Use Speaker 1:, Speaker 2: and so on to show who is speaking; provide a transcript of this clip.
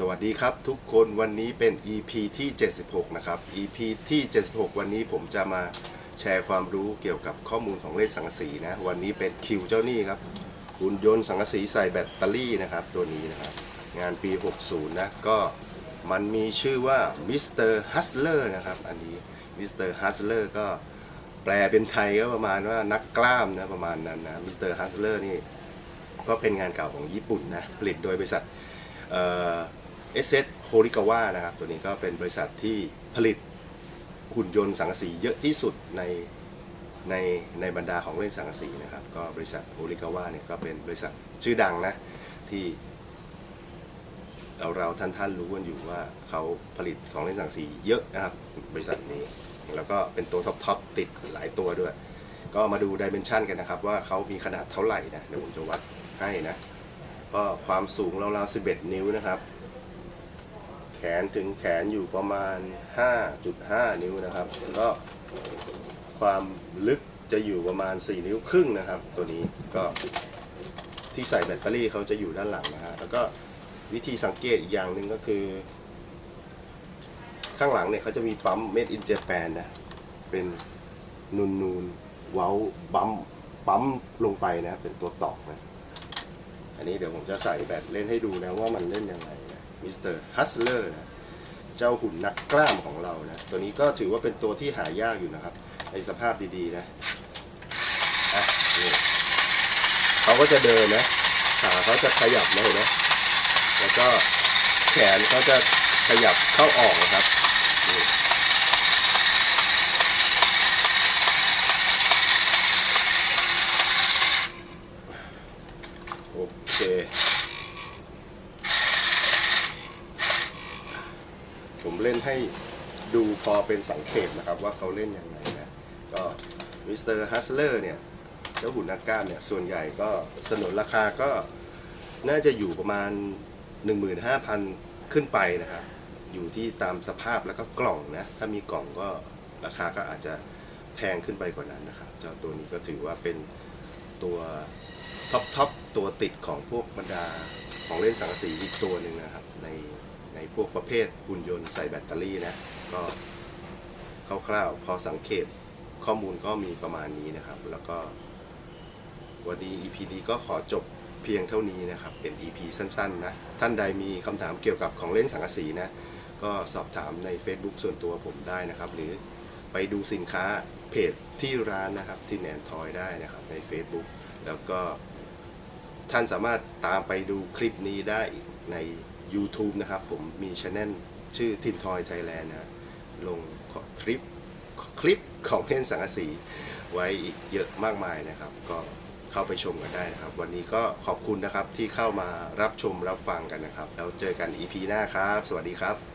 Speaker 1: สวัสดีครับทุกคนวันนี้เป็น EP ที่ 76 นะครับ EP ที่ 76 วันนี้ผมจะมาแชร์ความรู้เกี่ยวกับข้อมูลของเลขสังกะสีนะ วันนี้เป็นคิวเจ้าหนี้ครับหุ่นยนต์สังกะสีใส่แบตเตอรี่นะครับตัวนี้นะครับ งานปี 60 นะ ก็มันมีชื่อว่า Mr. Hustler นะครับ อันนี้ Mr. Hustler ก็แปลเป็นไทยก็ประมาณว่านักกล้ามนะประมาณนั้นนะ Mr. Hustler นี่ก็เป็นงานเก่าของญี่ปุ่นนะ ผลิตโดยบริษัท เอสเอสโฮริกาวะนะครับ ตัวนี้ก็เป็นบริษัทที่ผลิตหุ่นยนต์สังกะสีเยอะที่สุดในในในบรรดาของเล่นสังกะสีนะครับ ก็บริษัทโฮริกาวะเนี่ยก็เป็นบริษัทชื่อดังนะที่เราเราท่านท่านรู้กันอยู่ว่าเขาผลิตของเล่นสังกะสีเยอะนะครับ บริษัทนี้ แล้วก็เป็นตัวท็อปทอปติดหลายตัวด้วย ก็มาดูดิเมนชันกันนะครับ ว่าเขามีขนาดเท่าไหร่นะเดี๋ยวผมจะวัดให้นะก็ความสูงราวๆ11 นิ้วนะครับ นถึงแขนอยู่ประมาณ 5.5 นิ้วนะครับแล้วก็ความลึกจะอยู่ประมาณ 4 นิ้วครึ่งนะครับ ตัวนี้ก็ที่ใส่แบตเตอรี่เขาจะอยู่ด้านหลังนะฮะแล้วก็วิธีสังเกตอีกอย่างหนึ่งก็คือ ข้างหลังเนี่ยเขาจะมีปั๊ม Made in Japan นะ เป็นนูนนูนเว้าปั๊มปั๊มลงไปนะ เป็นตัวตอกนะ อันนี้เดี๋ยวผมจะใส่แบตเล่นให้ดูนะว่ามันเล่นยังไง มิสเตอร์ฮัสเลอร์นะเจ้าหุ่นนักกล้ามของเรานะ ตัวนี้ก็ถือว่าเป็นตัวที่หายากอยู่นะครับ ในสภาพดีๆนะอะนี่เขาก็จะเดินนะขาเขาจะขยับนะเห็นไหมแล้วก็แขนเขาจะขยับเข้าออกนะครับโอเค ผมเล่นให้ดูพอเป็นสังเกตนะครับว่าเขาเล่นยังไงนะก็มิสเตอร์ฮัสเลอร์เนี่ยเจ้าหุ่นนักกล้ามเนี่ยส่วนใหญ่ก็สนนราคาก็น่าจะอยู่ประมาณ 15,000 ขึ้นไปนะครับ อยู่ที่ตามสภาพแล้วก็กล่องนะ ถ้ามีกล่องก็ราคาก็อาจจะแพงขึ้นไปกว่านั้นนะครับ เจ้าตัวนี้ก็ถือว่าเป็นตัวท็อปท็อปตัวติดของพวกบรรดาของเล่นสังกะสีอีกตัวหนึ่งนะครับใน ในพวกประเภทหุ่นยนต์ใส่แบตเตอรี่นะก็คร่าวๆพอสังเกตข้อมูลก็มีประมาณนี้นะครับ แล้วก็วันนี้ EP นี้ก็ขอจบเพียงเท่านี้นะครับ เป็น EP สั้นๆนะ ท่านใดมีคำถามเกี่ยวกับของเล่นสังกะสีนะ ก็สอบถามใน Facebook ส่วนตัวผมได้นะครับ หรือไปดูสินค้าเพจที่ร้านนะครับ ที่แนนทอยได้นะครับใน Facebook แล้วก็ท่านสามารถตามไปดูคลิปนี้ได้ใน YouTube นะครับ ผมมีช anel ชื่อทินทอยไทยแลนด์นะลงคลิปคลิปของเล่นสังกะสีไว้อีกเยอะมากมายนะครับ ก็เข้าไปชมกันได้นะครับ วันนี้ก็ขอบคุณนะครับที่เข้ามารับชมรับฟังกันนะครับ แล้วเจอกัน EP หน้าครับ สวัสดีครับ